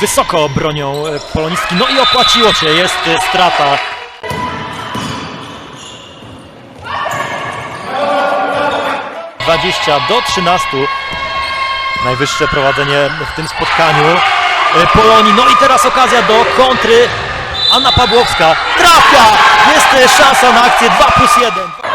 wysoko bronią e, polonistki. No i opłaciło się, jest e, strata. Dwadzieścia do 13. Najwyższe prowadzenie w tym spotkaniu e, Polonii. No i teraz okazja do kontry. Anna Pawłowska trafia! Jest szansa na akcję 2 plus 1.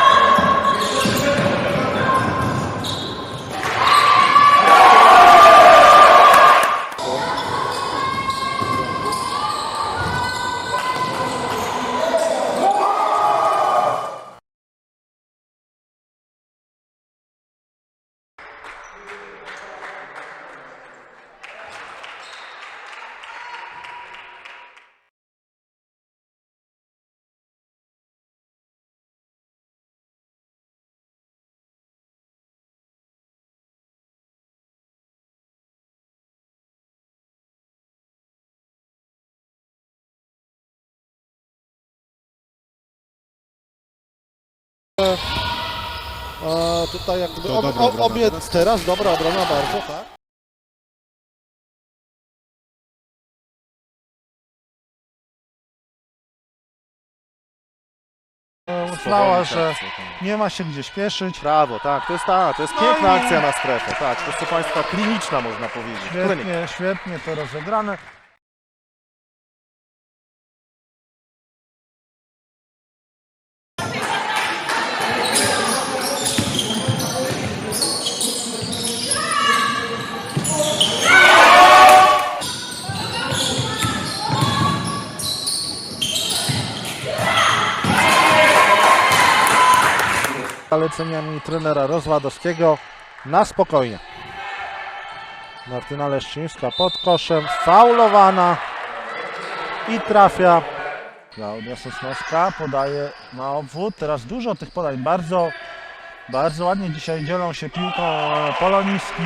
E, tutaj jakby To ob, dobra ob, obrona obie teraz. teraz. dobra obrona bardzo, tak. Uznała, że nie ma się gdzie śpieszyć. Brawo, tak, to jest ta, to jest No piękna i- akcja na strefę, tak, proszę Państwa, kliniczna można powiedzieć. Klinik. Świetnie, świetnie to rozegrane. Zaleceniami trenera Rozwadowskiego na spokojnie. Martyna Leszczyńska pod koszem, faulowana i trafia. Klaudia Sosnowska podaje na obwód. Teraz dużo tych podań. Bardzo, bardzo ładnie dzisiaj dzielą się piłką e, polonistki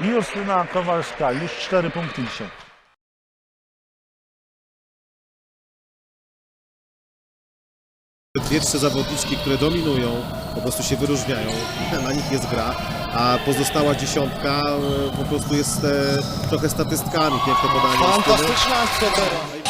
i Justyna Kowalska. Już cztery punkty dzisiaj. Trzy zawodniczki, które dominują, po prostu się wyróżniają, na nich jest gra, a pozostała dziesiątka e, po prostu jest e, trochę statystkami, piękne podanie. Fantastyczna akcja teraz.